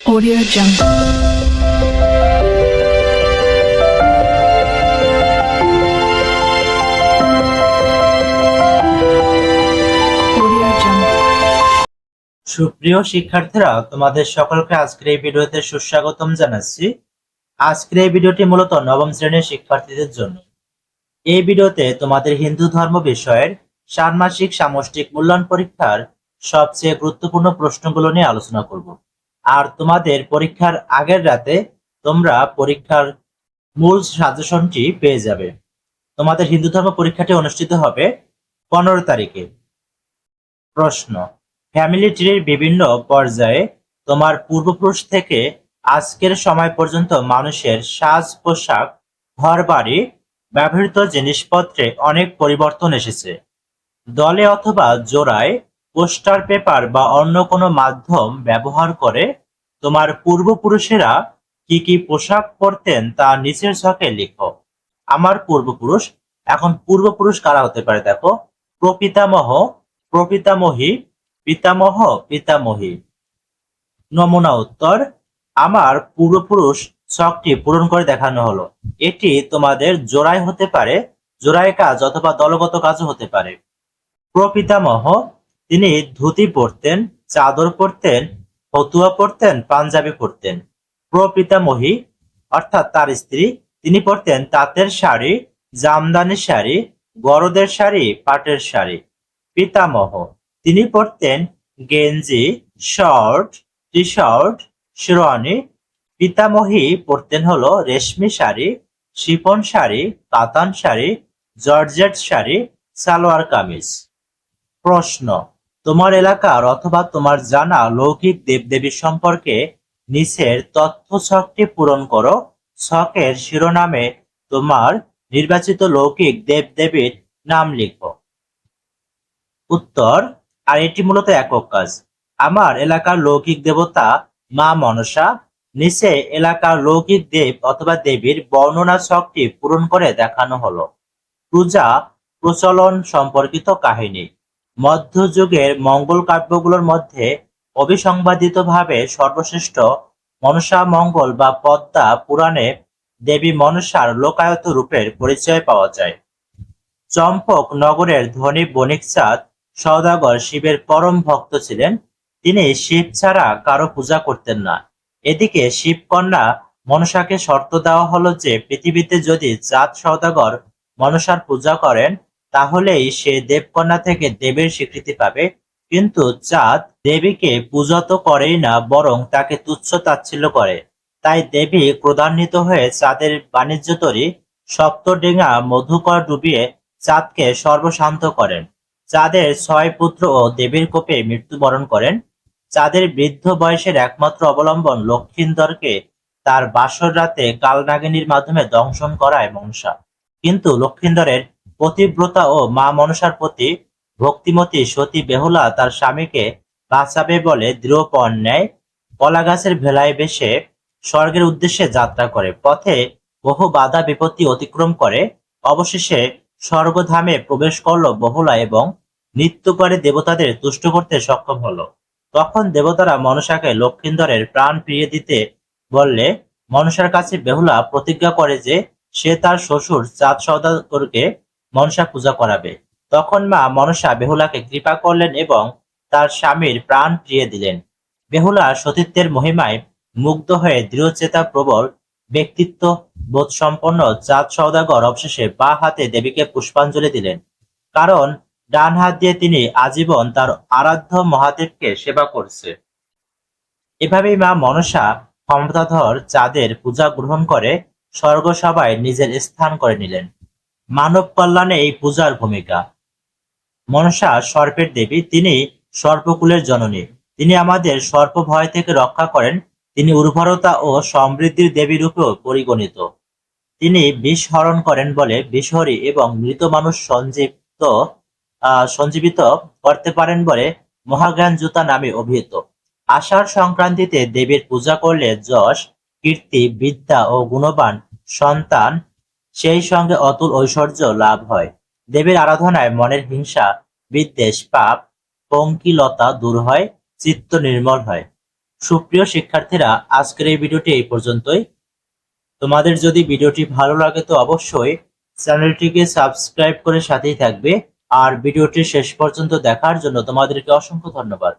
Audio Jungle. সুপ্রিয় শিক্ষার্থীরা, তোমাদের সকলকে আজকের এই ভিডিওতে সুস্বাগতম জানাচ্ছি। আজকের এই ভিডিওটি মূলত নবম শ্রেণির শিক্ষার্থীদের জন্য। এই ভিডিওতে তোমাদের হিন্দু ধর্ম বিষয়ের ষান্মাসিক সামষ্টিক মূল্যায়ন পরীক্ষার সবচেয়ে গুরুত্বপূর্ণ প্রশ্নগুলো নিয়ে আলোচনা করব। আর তোমাদের পরীক্ষার আগের রাতে তোমরা পরীক্ষার মূল সাজেশনটি পেয়ে যাবে। তোমাদের হিন্দু ধর্ম পরীক্ষাটি অনুষ্ঠিত হবে পনেরো তারিখে। প্রশ্ন ফ্যামিলি ট্রির বিভিন্ন পর্যায়ে তোমার পূর্বপুরুষ থেকে আজকের সময় পর্যন্ত মানুষের সাজ পোশাক ঘর বাড়ি ব্যবহৃত জিনিসপত্রে অনেক পরিবর্তন এসেছে। দলে অথবা জোড়ায় পোস্টার পেপার বা অন্য কোনো মাধ্যম ব্যবহার করে তোমার পূর্বপুরুষেরা কি কি পোশাক পরতেন তা নিচের ছকে লিখো। আমার পূর্বপুরুষ, এখন পূর্বপুরুষ কারা হতে পারে দেখো? প্রপিতামহ, প্রপিতামহী, পিতামহ, পিতামহী। নমুনা উত্তর, আমার পূর্বপুরুষ ছকটি পূরণ করে দেখানো হলো। এটি তোমাদের জোড়ায় হতে পারে, জোড়ায় কাজ অথবা দলগত কাজও হতে পারে। প্রপিতামহ তিনি ধুতি পরতেন, চাদর পরতেন, ফতুয়া পরতেন, পাঞ্জাবি পরতেন। প্রপিতামহী অর্থাৎ তার স্ত্রী, তিনি পরতেন তাঁতের শাড়ি, জামদানি শাড়ি, গরদের শাড়ি, পাটের শাড়ি। পিতামহ, তিনি পরতেন গেঞ্জি, শর্ট টি শার্ট শেরওয়ানি পিতামহী পরতেন হলো রেশমি শাড়ি, শিফন শাড়ি, কাতান শাড়ি, জর্জেট শাড়ি, সালোয়ার কামিজ। প্রশ্ন তোমার এলাকার অথবা তোমার জানা লৌকিক দেবদেবী সম্পর্কে নিচের তথ্য ছকটি পূরণ করো। ছকের শিরোনামে তোমার নির্বাচিত লৌকিক দেবদেবীর নাম লিখো। উত্তর, আর এটি মূলত একক কাজ। আমার এলাকার লৌকিক দেবতা মা মনসা, নিচে এলাকার লৌকিক দেব অথবা দেবীর বর্ণনা ছকটি পূরণ করে দেখানো হলো। পূজা প্রচলন সম্পর্কিত কাহিনী। মধ্যযুগের মঙ্গল কাব্যগুলোর মধ্যে অবিসংবাদিতভাবে সর্বশ্রেষ্ঠ মনসা মঙ্গল বা পদ্মা পুরাণে দেবী মনসার লোকায়ত রূপের পরিচয় পাওয়া যায়। চম্পক নগরের ধনী বণিক চাঁদ সওদাগর শিবের পরম ভক্ত ছিলেন। তিনি শিব ছাড়া কারও পূজা করতেন না। এদিকে শিবকন্যা মনসাকে শর্ত দেওয়া হলো যে পৃথিবীতে যদি চাঁদ সওদাগর মনসার পূজা করেন তাহলেই সে দেবকন্যা থেকে দেবীর স্বীকৃতি পাবে। কিন্তু চাঁদ দেবীকে পূজা তো করেই না, বরং তাকে তুচ্ছ তাচ্ছিল্য করে। তাই দেবী ক্রোধান্বিত হয়ে চাঁদের বাণিজ্য তরী সপ্তডেঙ্গা মধুকর ডুবিয়ে চাঁদকে সর্বশান্ত করেন। চাঁদের ছয় পুত্র ও দেবীর কোপে মৃত্যুবরণ করেন। চাঁদের বৃদ্ধ বয়সের একমাত্র অবলম্বন লক্ষিন্দরকে তার বাসর রাতে কালনাগিনীর মাধ্যমে দংশন করায় মনসা। কিন্তু লক্ষিন্দরের পতিব্রতা ও মা মনসার প্রতি ভক্তিমতী সতী বেহুলা তার স্বামীকে বাঁচাবে বলে দৃঢ়পণ নেয়। কলা গাছের ভেলায় বেশে স্বর্গের উদ্দেশ্যে যাত্রা করে। পথে বহু বাধা বিপত্তি অতিক্রম করে। অবশেষে স্বর্গধামে প্রবেশ করল বহুলা এবং নৃত্য করে দেবতাদের তুষ্ট করতে সক্ষম হলো। তখন দেবতারা মনসাকে লক্ষিন্দরের প্রাণ ফিরিয়ে দিতে বললে, মনসার কাছে বেহুলা প্রতিজ্ঞা করে যে সে তার শ্বশুর চাঁদ সওদাগরকে মনসা পূজা করাবে। তখন মা মনসা বেহুলাকে কৃপা করলেন এবং তার স্বামীর প্রাণ ফিরিয়ে দিলেন। বেহুলা সতীত্বের মহিমায় মুগ্ধ হয়ে দৃঢ়চেতা প্রবল ব্যক্তিত্ব বোধ সম্পন্ন চাঁদ সৌদাগর অবশেষে বা হাতে দেবীকে পুষ্পাঞ্জলি দিলেন। কারণ ডান হাত দিয়ে তিনি আজীবন তার আরাধ্য মহাদেবকে সেবা করছে। এভাবেই মা মনসা ক্ষমতাধর চাঁদের পূজা গ্রহণ করে স্বর্গসভায় নিজের স্থান করে নিলেন। মানব কল্যাণে এই পূজার ভূমিকা। মনসা সর্পের দেবী, তিনি সর্পকুলের জননী। তিনি আমাদের সর্প ভয় থেকে রক্ষা করেন। তিনি উর্বরতা ও সমৃদ্ধির দেবী রূপেও পরিগণিত। তিনি বিষ হরণ করেন বলে বিষহরি এবং মৃত মানুষ সঞ্জীবিত সঞ্জীবিত করতে পারেন বলে মহাজ্ঞান জুতা নামে অভিহিত। আষাঢ় সংক্রান্তিতে দেবীর পূজা করলে যশ, কীর্তি, বিদ্যা ও গুণবান সন্তান সেই সঙ্গে অতুল ঐশ্বর্য লাভ হয়। দেবীর আরাধনায় মনের হিংসা, বিদ্বেষ, পাপ, পঙ্কিলতা দূর হয়, চিত্ত নির্মল হয়। সুপ্রিয় শিক্ষার্থীরা, আজকের এই ভিডিওটি এই পর্যন্তই। তোমাদের যদি ভিডিওটি ভালো লাগে তো অবশ্যই চ্যানেলটিকে সাবস্ক্রাইব করে সাথেই থাকবে। আর ভিডিওটি শেষ পর্যন্ত দেখার জন্য তোমাদেরকে অসংখ্য ধন্যবাদ।